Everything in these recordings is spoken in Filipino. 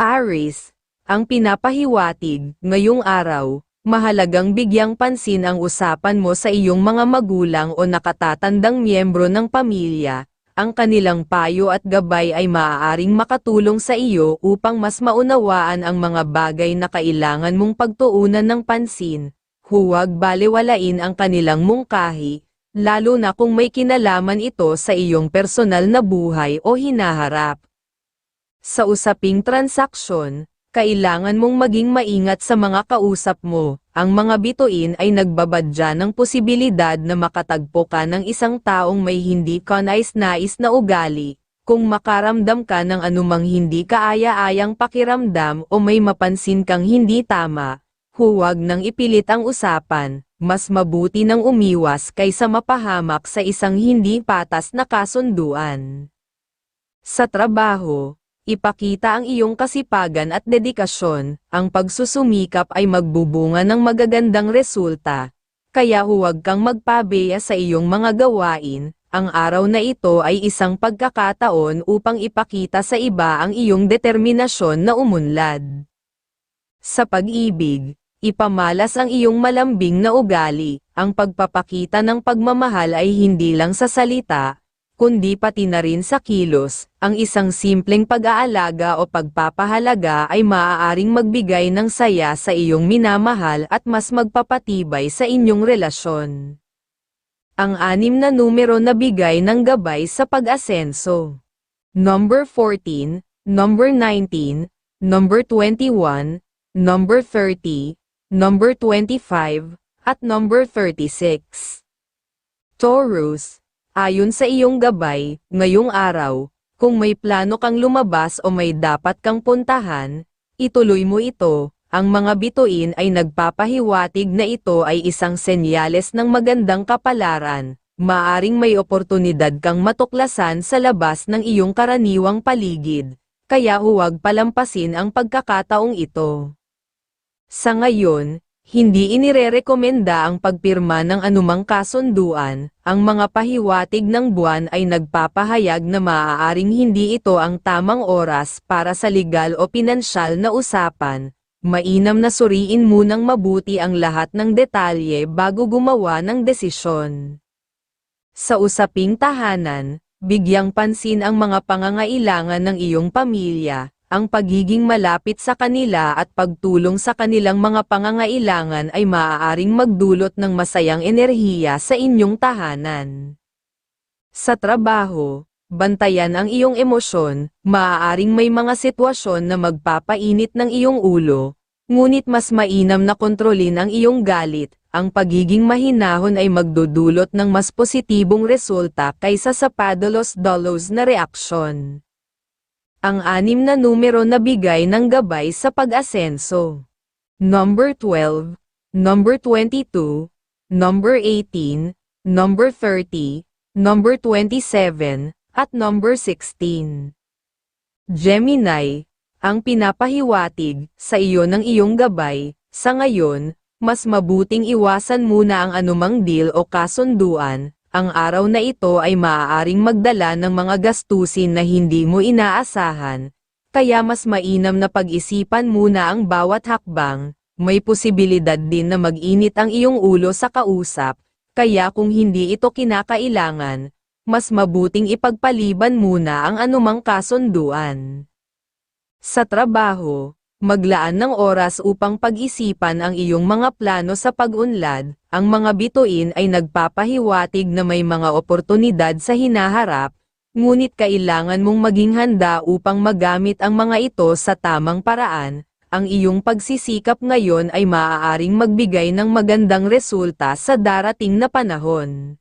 Aris, ang pinapahiwatig, ngayong araw, mahalagang bigyang pansin ang usapan mo sa iyong mga magulang o nakatatandang miyembro ng pamilya. Ang kanilang payo at gabay ay maaaring makatulong sa iyo upang mas maunawaan ang mga bagay na kailangan mong pagtuunan ng pansin. Huwag balewalain ang kanilang mungkahi, lalo na kung may kinalaman ito sa iyong personal na buhay o hinaharap. Sa usaping transaksyon, kailangan mong maging maingat sa mga kausap mo. Ang mga bituin ay nagbabadya ng posibilidad na makatagpo ka ng isang taong may hindi ka nais-nais na ugali. Kung makaramdam ka ng anumang hindi kaaya-ayang pakiramdam o may mapansin kang hindi tama, huwag nang ipilit ang usapan. Mas mabuti nang umiwas kaysa mapahamak sa isang hindi patas na kasunduan. Sa trabaho, ipakita ang iyong kasipagan at dedikasyon, ang pagsusumikap ay magbubunga ng magagandang resulta. Kaya huwag kang magpabeya sa iyong mga gawain, ang araw na ito ay isang pagkakataon upang ipakita sa iba ang iyong determinasyon na umunlad. Sa pag-ibig, ipamalas ang iyong malambing na ugali, ang pagpapakita ng pagmamahal ay hindi lang sa salita, kundi pati na rin sa kilos, ang isang simpleng pag-aalaga o pagpapahalaga ay maaaring magbigay ng saya sa iyong minamahal at mas magpapatibay sa inyong relasyon. Ang anim na numero na bigay ng gabay sa pag-asenso. Number 14, number 19, number 21, number 30, number 25, at number 36. Taurus, Ayon sa iyong gabay, ngayong araw, kung may plano kang lumabas o may dapat kang puntahan, ituloy mo ito. Ang mga bituin ay nagpapahiwatig na ito ay isang senyales ng magandang kapalaran. Maaring may oportunidad kang matuklasan sa labas ng iyong karaniwang paligid, kaya huwag palampasin ang pagkakataong ito. Sa ngayon, hindi inirerekomenda ang pagpirma ng anumang kasunduan, ang mga pahiwatig ng buwan ay nagpapahayag na maaaring hindi ito ang tamang oras para sa legal o pinansyal na usapan. Mainam na suriin munang mabuti ang lahat ng detalye bago gumawa ng desisyon. Sa usaping tahanan, bigyang pansin ang mga pangangailangan ng iyong pamilya, ang pagiging malapit sa kanila at pagtulong sa kanilang mga pangangailangan ay maaaring magdulot ng masayang enerhiya sa inyong tahanan. Sa trabaho, bantayan ang iyong emosyon, maaaring may mga sitwasyon na magpapainit ng iyong ulo, ngunit mas mainam na kontrolin ang iyong galit, ang pagiging mahinahon ay magdudulot ng mas positibong resulta kaysa sa padalos-dalos na reaksyon ang anim na numero na bigay ng gabay sa pag-asenso. Number 12, number 22, number 18, number 30, number 27, at number 16. Gemini, ang pinapahiwatig sa iyo ng iyong gabay, sa ngayon, mas mabuting iwasan muna ang anumang deal o kasunduan, ang araw na ito ay maaaring magdala ng mga gastusin na hindi mo inaasahan, kaya mas mainam na pag-isipan muna ang bawat hakbang, may posibilidad din na mag-init ang iyong ulo sa kausap, kaya kung hindi ito kinakailangan, mas mabuting ipagpaliban muna ang anumang kasunduan. Sa trabaho, maglaan ng oras upang pag-isipan ang iyong mga plano sa pag-unlad, ang mga bituin ay nagpapahiwatig na may mga oportunidad sa hinaharap, ngunit kailangan mong maging handa upang magamit ang mga ito sa tamang paraan, ang iyong pagsisikap ngayon ay maaaring magbigay ng magandang resulta sa darating na panahon.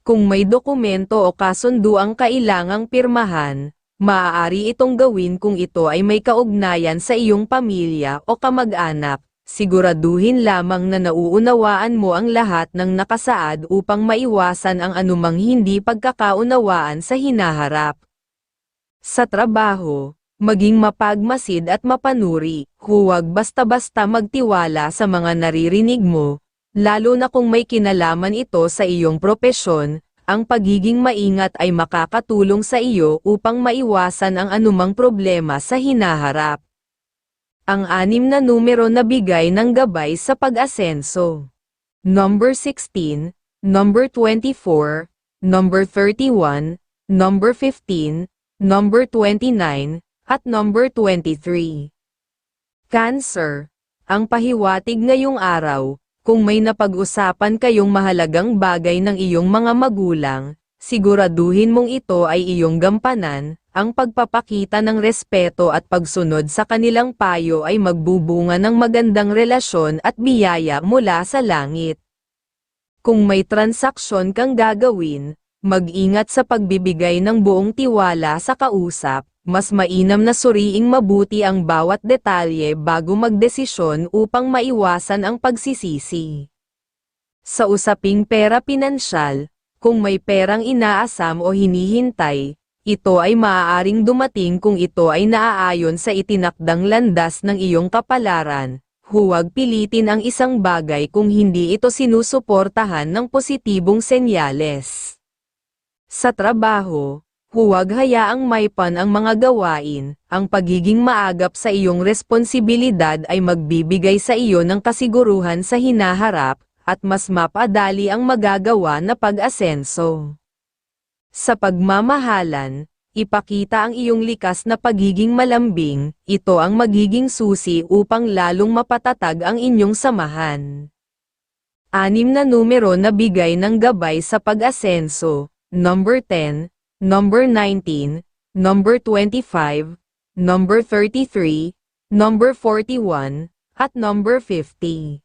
Kung may dokumento o kasunduang kailangang pirmahan, Maaari itong gawin kung ito ay may kaugnayan sa iyong pamilya o kamag-anak, siguraduhin lamang na nauunawaan mo ang lahat ng nakasaad upang maiwasan ang anumang hindi pagkakaunawaan sa hinaharap. Sa trabaho, maging mapagmasid at mapanuri, huwag basta-basta magtiwala sa mga naririnig mo, lalo na kung may kinalaman ito sa iyong propesyon, ang pagiging maingat ay makakatulong sa iyo upang maiwasan ang anumang problema sa hinaharap. Ang anim na numero na bigay ng gabay sa pag-asenso. Number 16, number 24, number 31, number 15, number 29, at number 23. Cancer. Ang pahiwatig ngayong araw, kung may napag-usapan kayong mahalagang bagay ng iyong mga magulang, siguraduhin mong ito ay iyong gampanan, ang pagpapakita ng respeto at pagsunod sa kanilang payo ay magbubunga ng magandang relasyon at biyaya mula sa langit. Kung may transaksyon kang gagawin, mag-ingat sa pagbibigay ng buong tiwala sa kausap, mas mainam na suriing mabuti ang bawat detalye bago magdesisyon upang maiwasan ang pagsisisi. Sa usaping pera pinansyal, kung may perang inaasam o hinihintay, ito ay maaaring dumating kung ito ay naaayon sa itinakdang landas ng iyong kapalaran. Huwag pilitin ang isang bagay kung hindi ito sinusuportahan ng positibong senyales. Sa trabaho, huwag hayaang maipan ang mga gawain, ang pagiging maagap sa iyong responsibilidad ay magbibigay sa iyo ng kasiguruhan sa hinaharap, at mas mapadali ang magagawa na pag-asenso. Sa pagmamahalan, ipakita ang iyong likas na pagiging malambing, ito ang magiging susi upang lalong mapatatag ang inyong samahan. Anim na numero na bigay ng gabay sa pag-asenso, number 10, number 19, number 25, number 33, number 41, at number 50.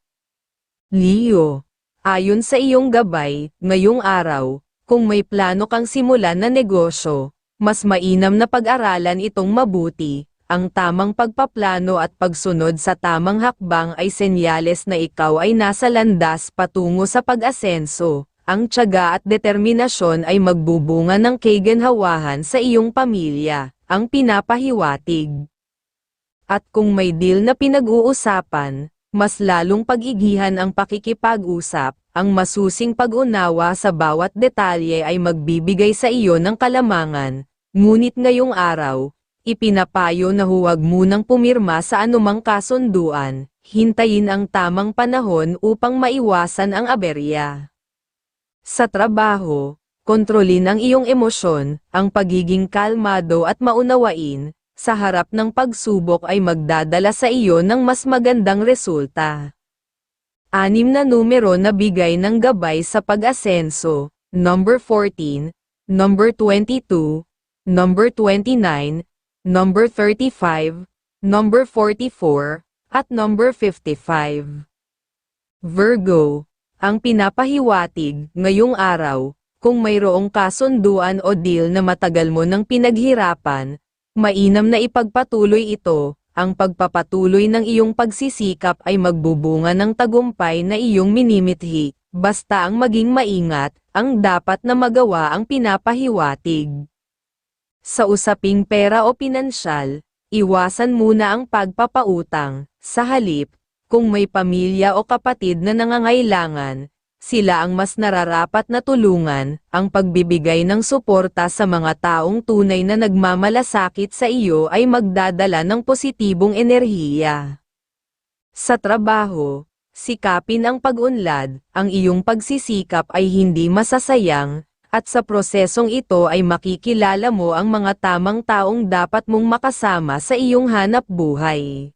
Leo, ayon sa iyong gabay, ngayong araw, kung may plano kang simulan na negosyo, mas mainam na pag-aralan itong mabuti, ang tamang pagpaplano at pagsunod sa tamang hakbang ay senyales na ikaw ay nasa landas patungo sa pag-asenso, ang tiyaga at determinasyon ay magbubunga ng kaganhawahan sa iyong pamilya, ang pinapahiwatig. At kung may deal na pinag-uusapan, mas lalong pag-igihan ang pakikipag-usap, ang masusing pag-unawa sa bawat detalye ay magbibigay sa iyo ng kalamangan, ngunit ngayong araw, ipinapayo na huwag munang pumirma sa anumang kasunduan, hintayin ang tamang panahon upang maiwasan ang aberya. Sa trabaho, kontrolin ang iyong emosyon, ang pagiging kalmado at maunawain, sa harap ng pagsubok ay magdadala sa iyo ng mas magandang resulta. Anim na numero na bigay ng gabay sa pag-asenso, number 14, number 22, number 29, number 35, number 44, at number 55. Virgo, ang pinapahiwatig ngayong araw, kung mayroong kasunduan o deal na matagal mo nang pinaghirapan, mainam na ipagpatuloy ito, ang pagpapatuloy ng iyong pagsisikap ay magbubunga ng tagumpay na iyong minimithi, basta ang maging maingat, ang dapat na magawa ang pinapahiwatig. Sa usaping pera o pinansyal, iwasan muna ang pagpapautang, sa halip, kung may pamilya o kapatid na nangangailangan, sila ang mas nararapat na tulungan, ang pagbibigay ng suporta sa mga taong tunay na nagmamalasakit sa iyo ay magdadala ng positibong enerhiya. Sa trabaho, sikapin ang pag-unlad, ang iyong pagsisikap ay hindi masasayang, at sa prosesong ito ay makikilala mo ang mga tamang taong dapat mong makasama sa iyong hanap buhay.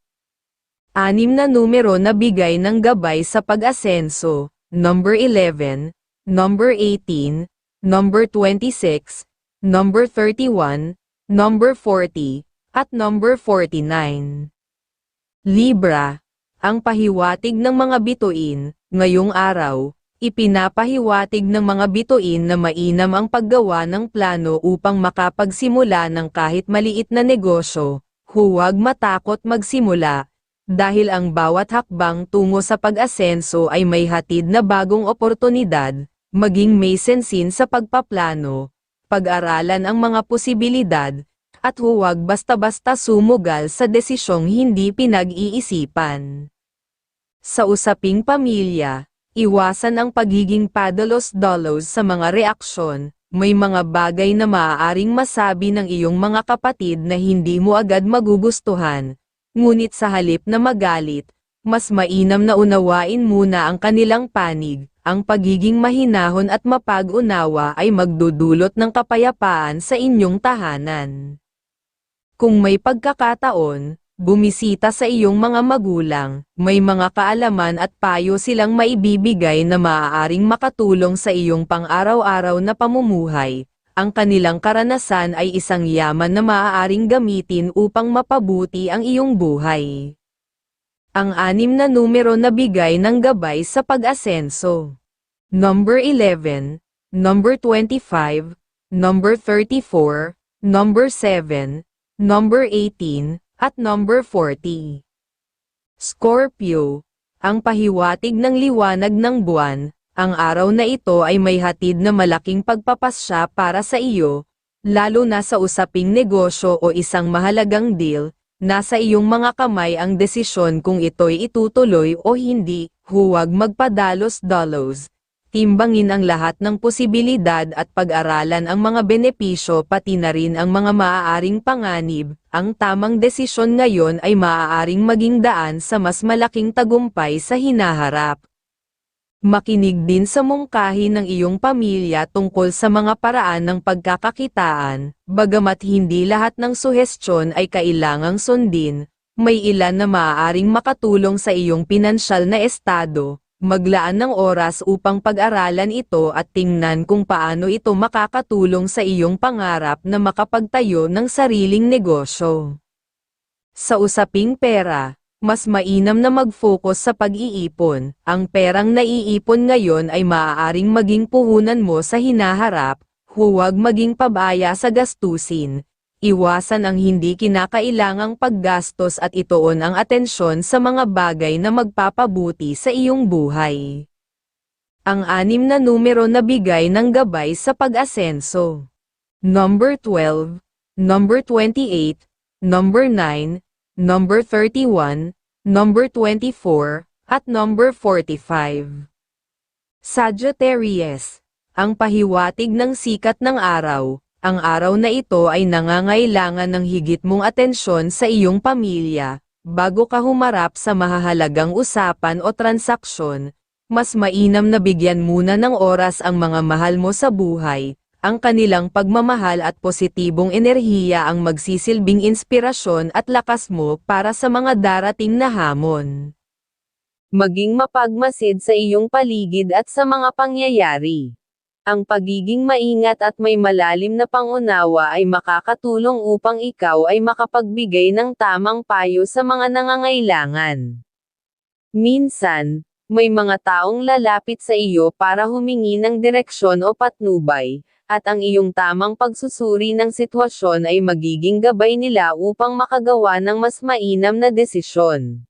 Anim na numero na bigay ng gabay sa pag-asenso, number 11, number 18, number 26, number 31, number 40, at number 49. Libra, ang pahiwatig ng mga bituin, ngayong araw, ipinapahiwatig ng mga bituin na mainam ang paggawa ng plano upang makapagsimula ng kahit maliit na negosyo, huwag matakot magsimula, dahil ang bawat hakbang tungo sa pag-asenso ay may hatid na bagong oportunidad, maging may sensin sa pagpaplano, pag-aralan ang mga posibilidad, at huwag basta-basta sumugal sa desisyong hindi pinag-iisipan. Sa usaping pamilya, Iwasan ang pagiging padalos-dalos sa mga reaksyon, may mga bagay na maaaring masabi ng iyong mga kapatid na hindi mo agad magugustuhan, ngunit sa halip na magalit, mas mainam na unawain muna ang kanilang panig, ang pagiging mahinahon at mapag-unawa ay magdudulot ng kapayapaan sa inyong tahanan. Kung may pagkakataon, bumisita sa iyong mga magulang, may mga kaalaman at payo silang maibibigay na maaaring makatulong sa iyong pang-araw-araw na pamumuhay. Ang kanilang karanasan ay isang yaman na maaaring gamitin upang mapabuti ang iyong buhay. Ang anim na numero na bigay ng gabay sa pag-asenso. Number 11, number 25, number 34, number 7, number 18, at number 40. Scorpio, ang pahiwatig ng liwanag ng buwan, ang araw na ito ay may hatid na malaking pagpapasya para sa iyo, lalo na sa usaping negosyo o isang mahalagang deal, nasa iyong mga kamay ang desisyon kung ito'y itutuloy o hindi, huwag magpadalos-dalos. Timbangin ang lahat ng posibilidad at pag-aralan ang mga benepisyo pati na rin ang mga maaaring panganib, ang tamang desisyon ngayon ay maaaring maging daan sa mas malaking tagumpay sa hinaharap. Makinig din sa mungkahi ng iyong pamilya tungkol sa mga paraan ng pagkakakitaan, bagamat hindi lahat ng suhestyon ay kailangang sundin, may ilan na maaaring makatulong sa iyong pinansyal na estado, maglaan ng oras upang pag-aralan ito at tingnan kung paano ito makakatulong sa iyong pangarap na makapagtayo ng sariling negosyo. Sa usaping pera, mas mainam na mag-focus sa pag-iipon. Ang perang naiipon ngayon ay maaaring maging puhunan mo sa hinaharap, huwag maging pabaya sa gastusin. Iwasan ang hindi kinakailangang paggastos at ituon ang atensyon sa mga bagay na magpapabuti sa iyong buhay. Ang anim na numero na bigay ng gabay sa pag-asenso. Number 12, number 28, number 9, number 31, number 24, at number 45. Sagittarius, ang pahiwatig ng sikat ng araw, ang araw na ito ay nangangailangan ng higit mong atensyon sa iyong pamilya, bago ka humarap sa mahahalagang usapan o transaksyon, mas mainam na bigyan muna ng oras ang mga mahal mo sa buhay, ang kanilang pagmamahal at positibong enerhiya ang magsisilbing inspirasyon at lakas mo para sa mga darating na hamon. Maging mapagmasid sa iyong paligid at sa mga pangyayari. Ang pagiging maingat at may malalim na pangunawa ay makakatulong upang ikaw ay makapagbigay ng tamang payo sa mga nangangailangan. Minsan, may mga taong lalapit sa iyo para humingi ng direksyon o patnubay, at ang iyong tamang pagsusuri ng sitwasyon ay magiging gabay nila upang makagawa ng mas mainam na desisyon.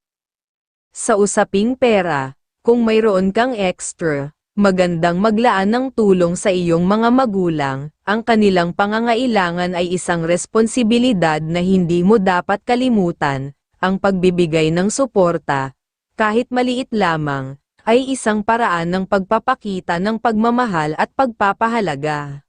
Sa usaping pera, kung mayroon kang extra, magandang maglaan ng tulong sa iyong mga magulang, ang kanilang pangangailangan ay isang responsibilidad na hindi mo dapat kalimutan, ang pagbibigay ng suporta, kahit maliit lamang, ay isang paraan ng pagpapakita ng pagmamahal at pagpapahalaga.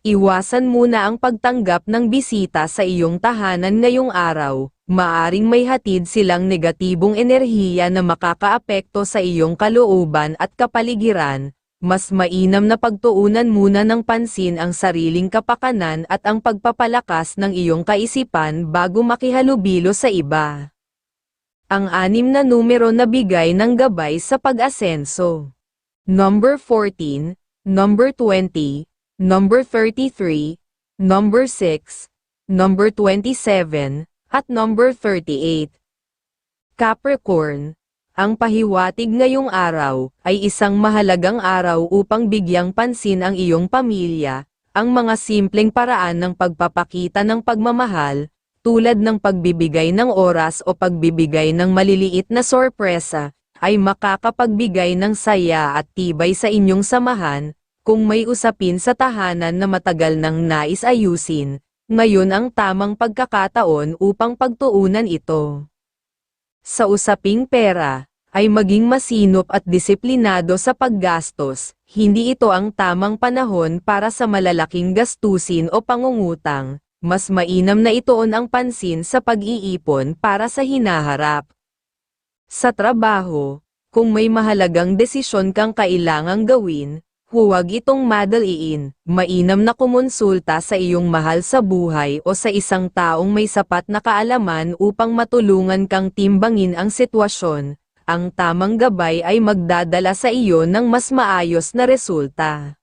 Iwasan muna ang pagtanggap ng bisita sa iyong tahanan ngayong araw, maaring may hatid silang negatibong enerhiya na makakaapekto sa iyong kalooban at kapaligiran, mas mainam na pagtuunan muna ng pansin ang sariling kapakanan at ang pagpapalakas ng iyong kaisipan bago makihalubilo sa iba. Ang anim na numero na bigay ng gabay sa pag-asenso. Number 14, number 20, number 33, number 6, number 27, at number 38. Capricorn, ang pahiwatig ngayong araw ay isang mahalagang araw upang bigyang pansin ang iyong pamilya, ang mga simpleng paraan ng pagpapakita ng pagmamahal, tulad ng pagbibigay ng oras o pagbibigay ng maliliit na sorpresa, ay makakapagbigay ng saya at tibay sa inyong samahan, kung may usapin sa tahanan na matagal nang nais ayusin, ngayon ang tamang pagkakataon upang pagtuunan ito. Sa usaping pera, ay maging masinop at disiplinado sa paggastos, hindi ito ang tamang panahon para sa malalaking gastusin o pangungutang, mas mainam na itoon ang pansin sa pag-iipon para sa hinaharap. Sa trabaho, kung may mahalagang desisyon kang kailangang gawin, huwag itong madaliin, mainam na kumonsulta sa iyong mahal sa buhay o sa isang taong may sapat na kaalaman upang matulungan kang timbangin ang sitwasyon, ang tamang gabay ay magdadala sa iyo ng mas maayos na resulta.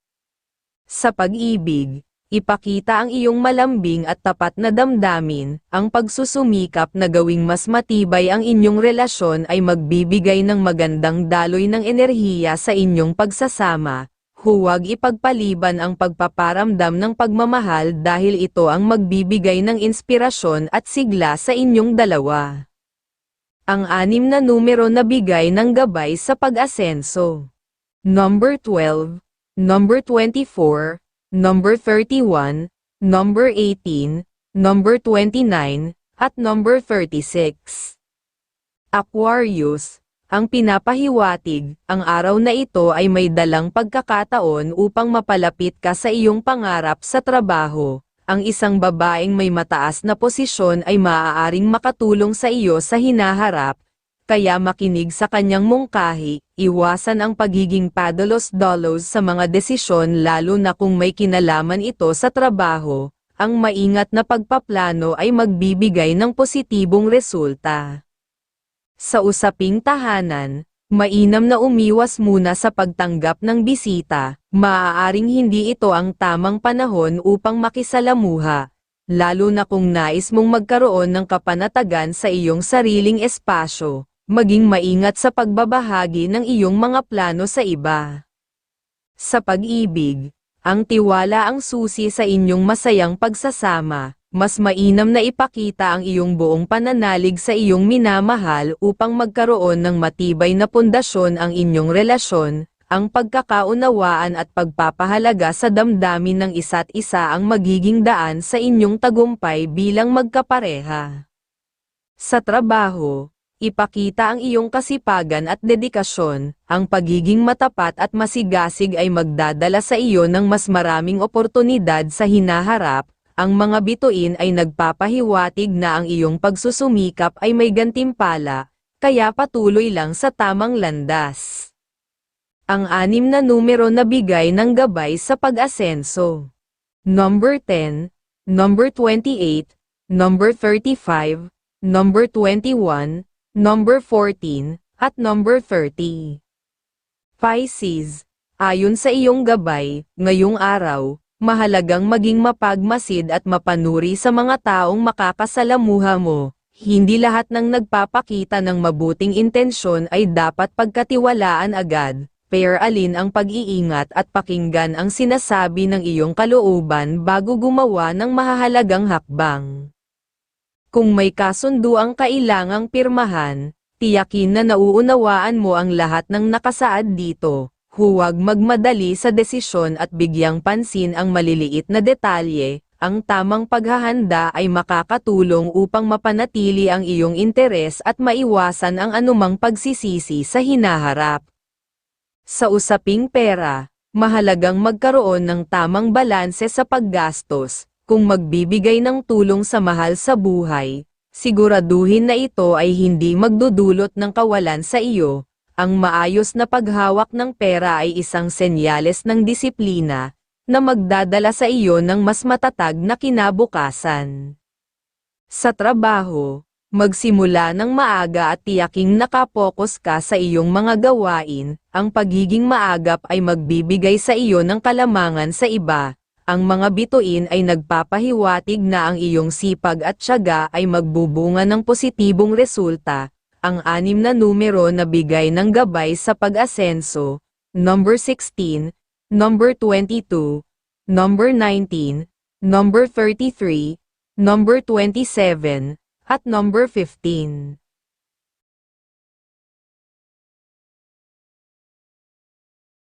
Sa pag-ibig, ipakita ang iyong malambing at tapat na damdamin, ang pagsusumikap na gawing mas matibay ang inyong relasyon ay magbibigay ng magandang daloy ng enerhiya sa inyong pagsasama, huwag ipagpaliban ang pagpaparamdam ng pagmamahal dahil ito ang magbibigay ng inspirasyon at sigla sa inyong dalawa ang anim na numero na bigay ng gabay sa pag-asenso. Number 12, number 24, number 31, number 18, number 29, at number 36. Aquarius, ang pinapahiwatig, ang araw na ito ay may dalang pagkakataon upang mapalapit ka sa iyong pangarap sa trabaho, ang isang babaeng may mataas na posisyon ay maaaring makatulong sa iyo sa hinaharap, kaya makinig sa kanyang mungkahi, iwasan ang pagiging padalos-dolos sa mga desisyon lalo na kung may kinalaman ito sa trabaho, ang maingat na pagpaplano ay magbibigay ng positibong resulta. Sa usaping tahanan, Mainam na umiwas muna sa pagtanggap ng bisita, maaaring hindi ito ang tamang panahon upang makisalamuha, lalo na kung nais mong magkaroon ng kapanatagan sa iyong sariling espasyo, maging maingat sa pagbabahagi ng iyong mga plano sa iba. Sa pag-ibig, ang tiwala ang susi sa inyong masayang pagsasama, mas mainam na ipakita ang iyong buong pananalig sa iyong minamahal upang magkaroon ng matibay na pundasyon ang inyong relasyon, ang pagkakaunawaan at pagpapahalaga sa damdamin ng isa't isa ang magiging daan sa inyong tagumpay bilang magkapareha. Sa trabaho, ipakita ang iyong kasipagan at dedikasyon, ang pagiging matapat at masigasig ay magdadala sa iyo ng mas maraming oportunidad sa hinaharap, ang mga bituin ay nagpapahiwatig na ang iyong pagsusumikap ay may gantimpala, kaya patuloy lang sa tamang landas. Ang anim na numero na bigay ng gabay sa pag-asenso. Number 10, number 28, number 35, number 21, number 14, at number 30. Pisces, ayon sa iyong gabay, ngayong araw, mahalagang maging mapagmasid at mapanuri sa mga taong makakasalamuha mo. Hindi lahat ng nagpapakita ng mabuting intensyon ay dapat pagkatiwalaan agad. Pair alin ang pag-iingat at pakinggan ang sinasabi ng iyong kalooban bago gumawa ng mahahalagang hakbang. Kung may kasundo ang kailangang pirmahan, tiyakin na nauunawaan mo ang lahat ng nakasaad dito Huwag magmadali sa desisyon at bigyang pansin ang maliliit na detalye, ang tamang paghahanda ay makakatulong upang mapanatili ang iyong interes at maiwasan ang anumang pagsisisi sa hinaharap. Sa usaping pera, mahalagang magkaroon ng tamang balanse sa paggastos, kung magbibigay ng tulong sa mahal sa buhay, siguraduhin na ito ay hindi magdudulot ng kawalan sa iyo, ang maayos na paghawak ng pera ay isang senyales ng disiplina, na magdadala sa iyo ng mas matatag na kinabukasan. Sa trabaho, magsimula ng maaga at tiyaking nakapokus ka sa iyong mga gawain, ang pagiging maagap ay magbibigay sa iyo ng kalamangan sa iba, ang mga bituin ay nagpapahiwatig na ang iyong sipag at tiyaga ay magbubunga ng positibong resulta, ang anim na numero na bigay ng gabay sa pag-asenso, number 16, number 22, number 19, number 33, number 27, at number 15.